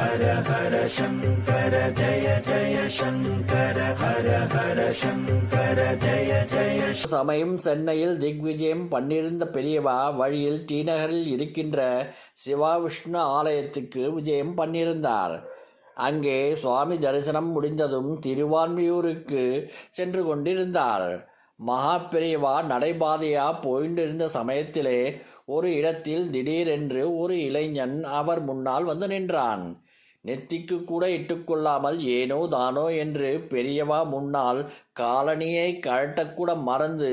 ஹர ஹர சங்கர ஜய ஜய சங்கர ஹர ஹர சங்கர ஜய ஜய சமயம் சென்னையில் திக்விஜயம் பண்ணியிருந்த பெரியவா வழியில் டிநகரில் இருக்கின்ற சிவா விஷ்ணு ஆலயத்துக்கு விஜயம் பண்ணியிருந்தார் அங்கே சுவாமி தரிசனம் முடிந்ததும் திருவான்மியூருக்கு சென்று கொண்டிருந்தார். மகா பெரியவா நடைபாதையா போயிட்டு இருந்த சமயத்திலே ஒரு இடத்தில் திடீரென்று ஒரு இளைஞன் அவர் முன்னால் வந்து நின்றான். நெத்திக்கு கூட இட்டுக்கொள்ளாமல் ஏனோ தானோ என்று பெரியவா முன்னால் காலனியை கழட்டக்கூட மறந்து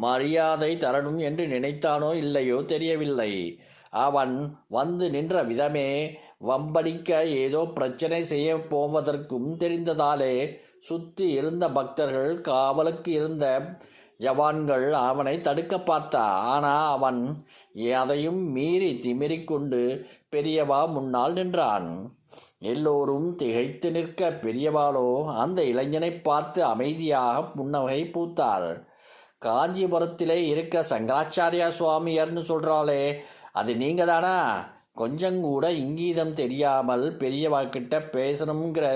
மரியாதை தரணும் என்று நினைத்தானோ இல்லையோ தெரியவில்லை. அவன் வந்து நின்ற விதமே வம்படிக்க ஏதோ பிரச்சனை செய்ய போவதற்கும் தெரிந்ததாலே சுத்தி இருந்த பக்தர்கள் காவலுக்கு இருந்த ஜவான்கள் அவனை தடுக்க பார்த்தா ஆனா அவன் அதையும் மீறி திமிரிக்கொண்டு பெரியவா முன்னால் நின்றான். எல்லோரும் திகைத்து நிற்க பெரியவாளோ அந்த இளைஞனை பார்த்து அமைதியாக புன்னகை பூத்தாள். காஞ்சிபுரத்திலே இருக்க சங்கராச்சாரியா சுவாமியார்னு சொல்றாளே அது நீங்க தானா கொஞ்சம் கூட இங்கீதம் தெரியாமல் பெரியவா கிட்ட பேசணுங்கிற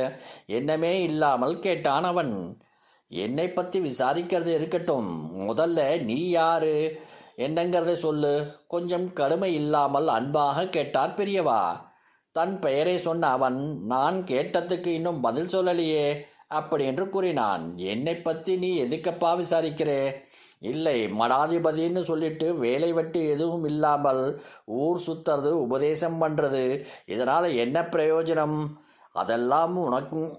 எண்ணமே இல்லாமல் கேட்டான் அவன். என்னை பற்றி விசாரிக்கிறது இருக்கட்டும். முதல்ல நீ யாரு? என்னங்கிறதை சொல்லு. கொஞ்சம் கடுமை இல்லாமல் அன்பாக கேட்டார் பெரியவா. தன் பெயரை சொன்ன அவன் நான் கேட்டதுக்கு இன்னும் பதில் சொல்லலையே அப்படி என்று கூறினான். என்னை பற்றி நீ எதுக்கப்பா விசாரிக்கிறே? இல்லை மடாதிபதின்னு சொல்லிட்டு வேலை வெட்டு எதுவும் இல்லாமல் ஊர் சுத்துறது உபதேசம் பண்ணுறது இதனால் என்ன பிரயோஜனம்? அதெல்லாம் உனக்கும்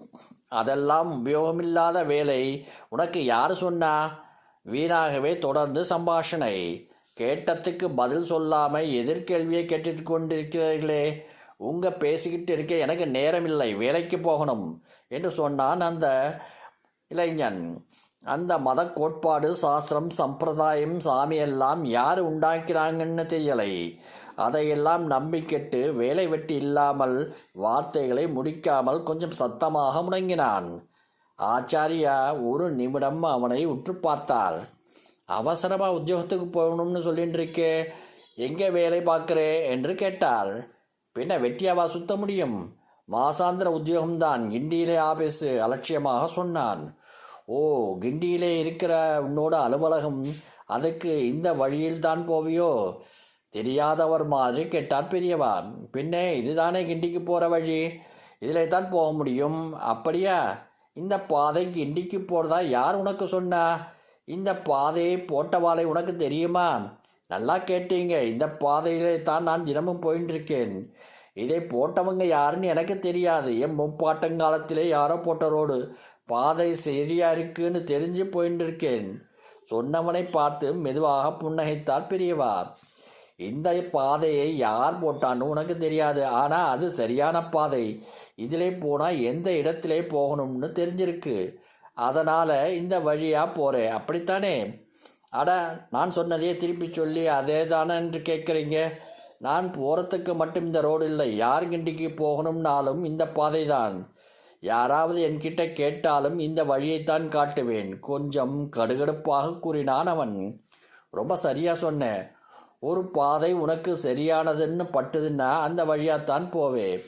அதெல்லாம் உபயோகமில்லாத வேலை. உனக்கு யார் சொன்னா? வீணாகவே தொடர்ந்து சம்பாஷணை. கேட்டதுக்கு பதில் சொல்லாமல் எதிர்கேள்வியை கேட்டுட்டு கொண்டிருக்கிறீர்களே. உங்கள் பேசிக்கிட்டு இருக்க எனக்கு நேரமில்லை. வேலைக்கு போகணும். என்று சொன்னான் அந்த இளைஞன். அந்த மத கோட்பாடு சாஸ்திரம் சம்பிரதாயம் சாமி எல்லாம் யார் உண்டாக்கிறாங்கன்னு தெரியலை. அதையெல்லாம் நம்பிக்கெட்டு வேலை வெட்டி இல்லாமல் வார்த்தைகளை முடிக்காமல் கொஞ்சம் சத்தமாக முடங்கினான். ஆச்சாரியா ஒரு நிமிடம் அவனை உற்று பார்த்தார் அவசரமா உத்தியோகத்துக்கு போகணும்னு சொல்லிட்டு இருக்கே எங்கே வேலை பார்க்குறே என்று கேட்டாள். பின்ன வெட்டியாவா சுத்த முடியும். மாசாந்திர உத்தியோகம்தான் இண்டியிலே ஆபீஸு அலட்சியமாக சொன்னான். ஓ கிண்டியிலே இருக்கிற உன்னோட அலுவலகம் அதுக்கு இந்த வழியில் தான் போவியோ? தெரியாதவர் மாதிரி கேட்டார் பெரியவா பின்னே இதுதானே கிண்டிக்கு போகிற வழி? இதில் தான் போக முடியும். அப்படியா? இந்த பாதை கிண்டிக்கு போகிறதா யார் உனக்கு சொன்னா? இந்த பாதையை போட்டவாளை உனக்கு தெரியுமா? நல்லா கேட்டீங்க. இந்த பாதையிலே தான் நான் தினமும் போயின்னு இருக்கேன் இதை போட்டவங்க யாருன்னு எனக்கு தெரியாது. என் முப்பாட்டங்காலத்திலே யாரோ போட்ட ரோடு. பாதை சரியா இருக்குன்னு தெரிஞ்சு போயின்னு இருக்கேன் சொன்னவனை பார்த்து மெதுவாக புன்னகைத்தார் பெரியவா இந்த பாதையை யார் போட்டான்னு உனக்கு தெரியாது. ஆனால் அது சரியான பாதை. இதிலே போனால் எந்த இடத்திலே போகணும்னு தெரிஞ்சிருக்கு. அதனால் இந்த வழியாக போகிறேன் அப்படித்தானே? அட நான் சொன்னதையே திருப்பி சொல்லி அதே தானே என்று கேட்குறீங்க? நான் போகிறதுக்கு மட்டும் இந்த ரோடு இல்லை. யார் கிண்டிக்கு போகணும்னாலும் இந்த பாதை தான் யாராவது என்கிட்ட கேட்டாலும் இந்த வழியைத்தான் காட்டுவேன். கொஞ்சம் கடுகடுப்பாக கூறினான் அவன். ரொம்ப சரியாக சொன்னேன் ஒரு பாதை உனக்கு சரியானதுன்னு பட்டுதுன்னா அந்த வழியாத்தான் போவேன்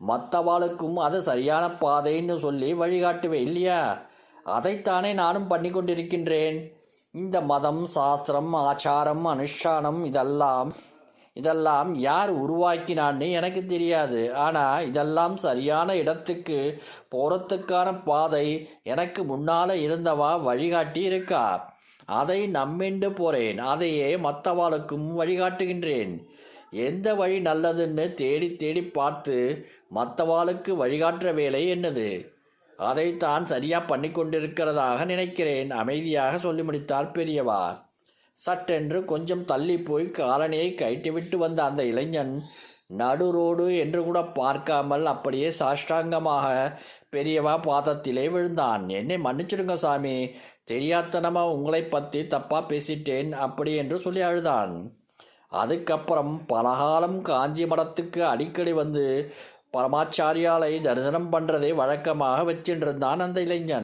மற்றவாளுக்கும் அது சரியான பாதைன்னு சொல்லி வழிகாட்டுவேன் இல்லையா? அதைத்தானே நானும் பண்ணி கொண்டிருக்கின்றேன். இந்த மதம் சாஸ்திரம் ஆச்சாரம் அனுஷ்டானம் இதெல்லாம் இதெல்லாம் யார் உருவாக்கினான்னு எனக்கு தெரியாது. ஆனால் இதெல்லாம் சரியான இடத்துக்கு போகிறதுக்கான பாதை எனக்கு முன்னால் இருந்தவா வழிகாட்டி இருக்கா? அதை நம்மெண்டு போகிறேன் அதையே மற்றவாளுக்கும் வழிகாட்டுகின்றேன். எந்த வழி நல்லதுன்னு தேடி தேடி பார்த்து மற்றவாளுக்கு வழிகாட்டுற வேலை என்னது? அதை தான் சரியாக பண்ணி கொண்டிருக்கிறதாக நினைக்கிறேன். அமைதியாக சொல்லி முடித்தார் பெரியவா. சட்டென்று கொஞ்சம் தள்ளி போய் காலனியை கைட்டுவிட்டு வந்த அந்த இளைஞன் நடு ரோடு என்று கூட பார்க்காமல் அப்படியே சாஷ்டாங்கமாக பெரியவா பாதத்திலே விழுந்தான். என்னை மன்னிச்சிடுங்க சாமி தெரியாத்தனமா உங்களை பற்றி தப்பா பேசிட்டேன் அப்படி என்று சொல்லி அழுதான். அதுக்கப்புறம் பலகாலம் காஞ்சி மடத்துக்கு அடிக்கடி வந்து பரமாச்சாரியாலை தரிசனம் பண்றதை வழக்கமாக வச்சின்றிருந்தான் அந்த இளைஞன்.